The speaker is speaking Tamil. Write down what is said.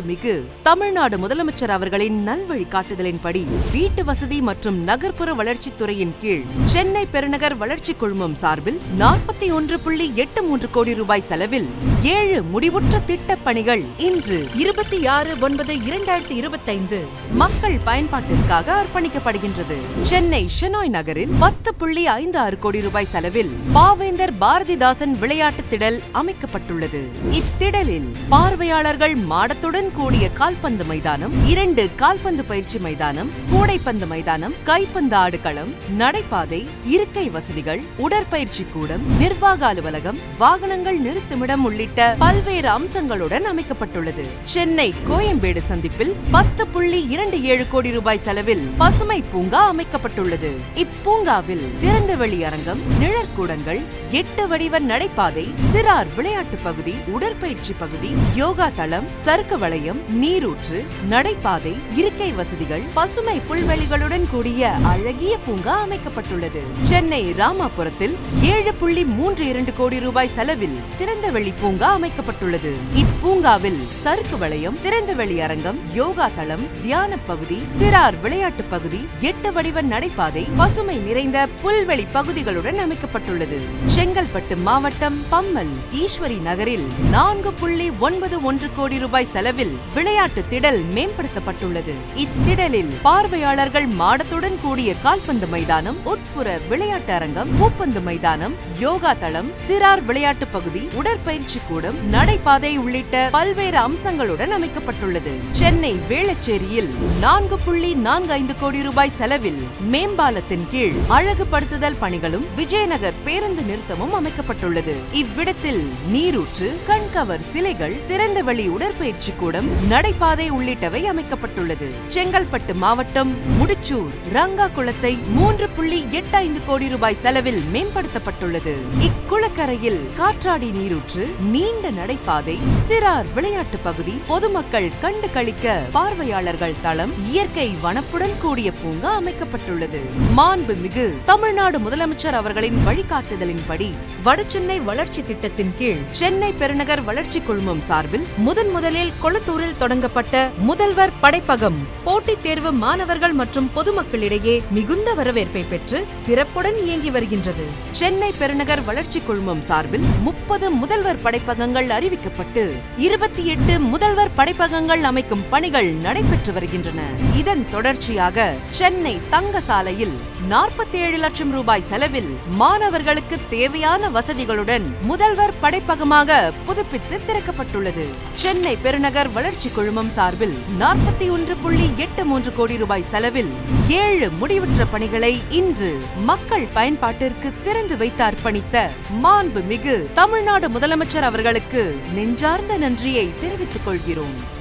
மாண்புமிகு தமிழ்நாடு முதலமைச்சர் அவர்களின் நல்வழிகாட்டுதலின்படி வீட்டு வசதி மற்றும் நகர்ப்புற வளர்ச்சித் துறையின் கீழ் சென்னை பெருநகர் வளர்ச்சி குழுமம் சார்பில் நாற்பத்தி ஒன்று புள்ளி எட்டு மூன்று கோடி ரூபாய் செலவில் ஏழு முடிவுற்ற திட்டப் பணிகள் இன்று இருபத்தி ஆறு ஒன்பது இரண்டாயிரத்தி இருபத்தைந்து மக்கள் பயன்பாட்டிற்காக அர்ப்பணிக்கப்படுகின்றது. சென்னை ஷெனாய் நகரில் பத்து புள்ளி ஐந்து ஆறு கோடி ரூபாய் செலவில் பாவேந்தர் பாரதிதாசன் விளையாட்டு திடல் அமைக்கப்பட்டுள்ளது. இத்திடலில் பார்வையாளர்கள் மாடத்துடன் கூடிய கால்பந்து மைதானம் இரண்டு கால்பந்து பயிற்சி மைதானம் கூடைப்பந்து மைதானம் கைப்பந்து ஆடுகளம் நடைபாதை இருக்கை வசதிகள் உடற்பயிற்சி கூடம் நிர்வாக அலுவலகம் வாகனங்கள் நிறுத்துமிடம் உள்ளிட்ட பல்வேறு அம்சங்களுடன் அமைக்கப்பட்டுள்ளது. சென்னை கோயம்பேடு சந்திப்பில் பத்து புள்ளி இரண்டு ஏழு கோடி ரூபாய் செலவில் பசுமை பூங்கா அமைக்கப்பட்டுள்ளது. இப்பூங்காவில் திறந்தவெளி அரங்கம் நிழற்கூடங்கள் எட்டு வடிவ நடைபாதை சிறார் விளையாட்டு பகுதி உடற்பயிற்சி பகுதி யோகா தளம் சறுக்கு வளையம் நீரூற்று நடைபாதை இருக்கை வசதிகள் பசுமை புல்வெளிகளுடன் கூடிய அழகிய பூங்கா அமைக்கப்பட்டுள்ளது. சென்னை ராமாபுரத்தில் ஏழு புள்ளி மூன்று இரண்டு கோடி ரூபாய் செலவில் திறந்தவெளி பூங்கா அமைக்கப்பட்டுள்ளது. இப்பூங்காவில் சறுக்கு வளையம் திறந்தவெளி அரங்கம் யோகா தளம் தியான பகுதி சிறார் விளையாட்டு பகுதி எட்டு வடிவ நடைபாதை பசுமை நிறைந்த புல்வெளி பகுதிகளுடன் அமைக்கப்பட்டுள்ளது. செங்கல்பட்டு மாவட்டம் பம்மல் ஈஸ்வரி நகரில் நான்கு புள்ளி ஒன்பது ஒன்று கோடி ரூபாய் செலவில் விளையாட்டு திடல் மேம்படுத்தப்பட்டுள்ளது. இத்திடலில் பார்வையாளர்கள் மாடத்துடன் கூடிய கால்பந்து மைதானம் உட்புற விளையாட்டு அரங்கம் பூப்பந்து மைதானம் யோகா தளம் சிறார் விளையாட்டு பகுதி உடற்பயிற்சி கூடம் நடைபாதை உள்ளிட்ட பல்வேறு அம்சங்களுடன் அமைக்கப்பட்டுள்ளது. சென்னை வேளச்சேரியில் நான்கு புள்ளி நான்கு ஐந்து கோடி ரூபாய் செலவில் மேம்பாலத்தின் கீழ் அழகுபடுத்துதல் பணிகளும் விஜயநகர் பேருந்து நிறுத்தமும் அமைக்கப்பட்டுள்ளது. இவ்விடத்தில் நீரூற்று கண்கவர் சிலைகள் திறந்தவெளி உடற்பயிற்சி கூடம் நடைபாதை உள்ளிட்டவை அமைக்கப்பட்டுள்ளது. செங்கல்பட்டு மாவட்டம் முடிச்சூர் ரங்கா குளத்தை மூன்று புள்ளி எட்டு இருபத்தைந்து கோடி ரூபாய் செலவில் மேம்படுத்தப்பட்டுள்ளது. இக்குளக்கரையில் காற்றாடி நீரூற்று நீண்ட நடைபாதை சிறார் விளையாட்டு பகுதி பொதுமக்கள் கண்டு களிக்க பார்வையாளர்கள் தளம் இயற்கை வனப்புடன் கூடிய பூங்கா அமைக்கப்பட்டுள்ளது. மாண்புமிகு தமிழ்நாடு முதலமைச்சர் அவர்களின் வழிகாட்டுதலின்படி வடசென்னை வளர்ச்சி திட்டத்தின் கீழ் சென்னை பெருநகர் வளர்ச்சி குழுமம் சார்பில் முதன் முதலில் கொளத்தூரில் தொடங்கப்பட்ட முதல்வர் படைப்பகம் போட்டித் தேர்வு மாணவர்கள் மற்றும் பொதுமக்களிடையே மிகுந்த வரவேற்பை பெற்று சிறப்புடன் இயங்கி வருகின்றது. சென்னை பெருநகர் வளர்ச்சி குழுமம் சார்பில் முப்பது முதல்வர் படைப்பகங்கள் அறிவிக்கப்பட்டு இருபத்தி எட்டு முதல்வர் படைப்பகங்கள் அமைக்கும் பணிகள் நடைபெற்று வருகின்றன. இதன் தொடர்ச்சியாக சென்னை தங்க சாலையில் நாற்பத்தி ஏழு லட்சம் ரூபாய் செலவில் மாணவர்களுக்கு தேவையான வசதிகளுடன் முதல்வர் படைப்பகமாக புதுப்பித்து திறக்கப்பட்டுள்ளது. சென்னை பெருநகர் வளர்ச்சி குழுமம் சார்பில் நாற்பத்தி ஒன்று புள்ளி எட்டு மூன்று கோடி ரூபாய் செலவில் ஏழு முடிவுற்ற பணிகளை இன்று மக்கள் பயன்பாட்டிற்கு திறந்து வைத்து அர்ப்பணித்த மாண்புமிகு தமிழ்நாடு முதலமைச்சர் அவர்களுக்கு நெஞ்சார்ந்த நன்றியை தெரிவித்துக் கொள்கிறோம்.